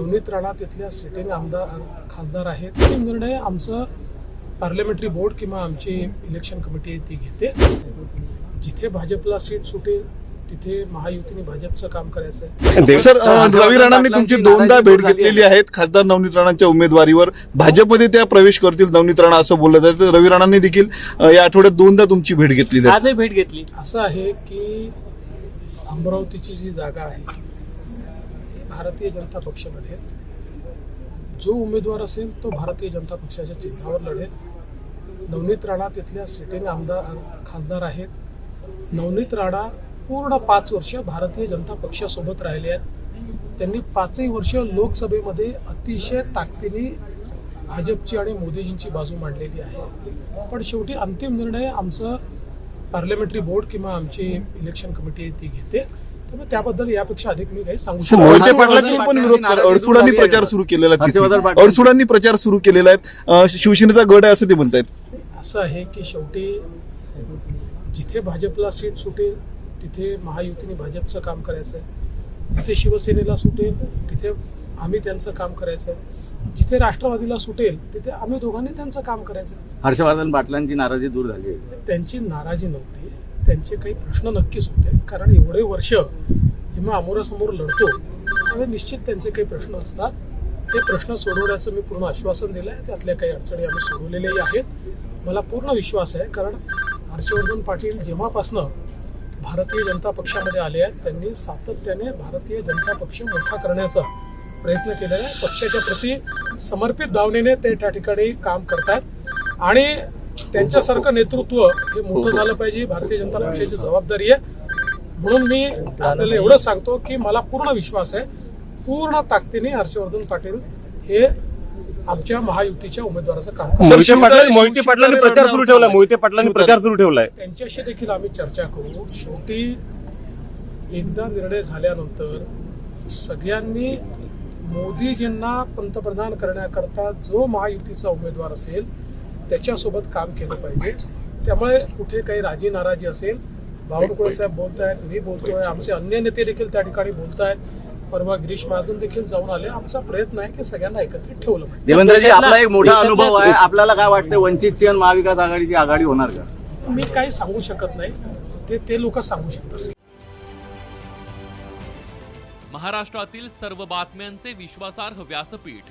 नवनीत राणा तिथल्या सिटिंग आमदार खासदार आहेत. ते निर्णय आमचं पार्लमेंटरी बोर्ड किंवा आमची इलेक्शन कमिटी आहे ती घेते. जिथे भाजपला सीट सुटेल तिथे महायुतीने भाजपचं काम करायचं आहे सर रवी राणांनी तुमची दोनदा भेट घेतलेली आहे खासदार नवनीत राणांच्या उमेदवारीवर भाजपमध्ये त्या प्रवेश करतील नवनीत राणा असं बोललं जातं रवी राणांनी देखील या आठवड्यात दोनदा तुमची भेट घेतली आजही भेट घेतली. असं आहे की अमरावतीची जी जागा आहे भारतीय जनता पक्षामध्ये जो उमेदवार असेल तो भारतीय जनता पक्षाच्या चिन्हावर लढेल. नवनीत राणा तिथल्या सिटिंग आमदार खासदार आहेत. नवनीत राणा पूर्ण पाच वर्ष भारतीय जनता पक्षासोबत राहिले आहेत. त्यांनी पाचही वर्ष लोकसभेमध्ये अतिशय ताकदीने भाजपची आणि मोदीजींची बाजू मांडलेली आहे. पण शेवटी अंतिम निर्णय आमचं पार्लमेंटरी बोर्ड किंवा आमची इलेक्शन कमिटी ती घेते. त्याबद्दल यापेक्षा अधिक मी काही सांगू. मोहिते पण विरोध कर अडसुडांनी प्रचार सुरू केलेला आहे. अडसुडांनी प्रचार सुरू केलेला आहे शिवसेनेचा गड आहे असं ते म्हणतायत असं आहे की शेवटी जिथे भाजपला सीट सुटेल तिथे महायुतीने भाजपचं काम करायचं आहे जिथे शिवसेनेला सुटेल तिथे आम्ही त्यांचं काम करायचं आहे जिथे राष्ट्रवादीला सुटेल तिथे आम्ही दोघांनी त्यांचं काम करायचं. हर्षवर्धन पाटलांची नाराजी दूर झाली आहे. त्यांची नाराजी नव्हती त्यांचे काही प्रश्न नक्कीच होते. कारण एवढे वर्ष जेव्हा आमोरासमोर लढतो त्यावेळी निश्चित त्यांचे काही प्रश्न असतात. ते प्रश्न सोडवण्याचं मी पूर्ण आश्वासन दिलं आहे त्यातल्या काही अडचणी आम्ही सोडवलेल्याही आहेत. मला पूर्ण विश्वास आहे कारण हर्षवर्धन पाटील जेव्हापासनं भारतीय जनता पक्षामध्ये आले आहेत त्यांनी सातत्याने भारतीय जनता पक्ष मोठा करण्याचा प्रयत्न केलेला आहे. पक्षाच्या प्रती समर्पित भावनेने ते त्या ठिकाणी काम करतात आणि त्यांच्यासारखं नेतृत्व हे मोठं झालं पाहिजे. ही भारतीय जनता पक्षाची जबाबदारी आहे. म्हणून मी आपल्याला एवढं सांगतो की मला पूर्ण विश्वास आहे. पूर्ण ताकदीने हर्षवर्धन पाटील हे आमच्या महायुतीच्या उमेदवाराचं काम मोहिते पाटलांनी प्रचार सुरू ठेवला मोहिते पाटलांनी प्रचार सुरू ठेवलाय. त्यांच्याशी देखील आम्ही चर्चा करू. शेवटी एकदा निर्णय झाल्यानंतर सगळ्यांनी मोदीजींना पंतप्रधान करण्याकरता जो महायुतीचा उमेदवार असेल त्याच्यासोबत काम केलं पाहिजे. त्यामुळे कुठे काही राजी नाराजी असेल बावनकुळे साहेब बोलत आहेत मी बोलतोय आमचे अन्य नेते देखील त्या ठिकाणी बोलत आहेत परवा गिरीश महाजन देखील जाऊन आले. आमचा प्रयत्न आहे की सगळ्यांना एकत्रित ठेवलं पाहिजे. देवेंद्रजी आपला एक मोठा अनुभव आहे. आपल्याला काय वाटतं वंचितची आणि महाविकास आघाडीची आघाडी होणार का? मी काही सांगू शकत नाही. ते ते लोक सांगू शकतात. महाराष्ट्रातील सर्व बातम्यांचे विश्वासार्ह व्यासपीठ.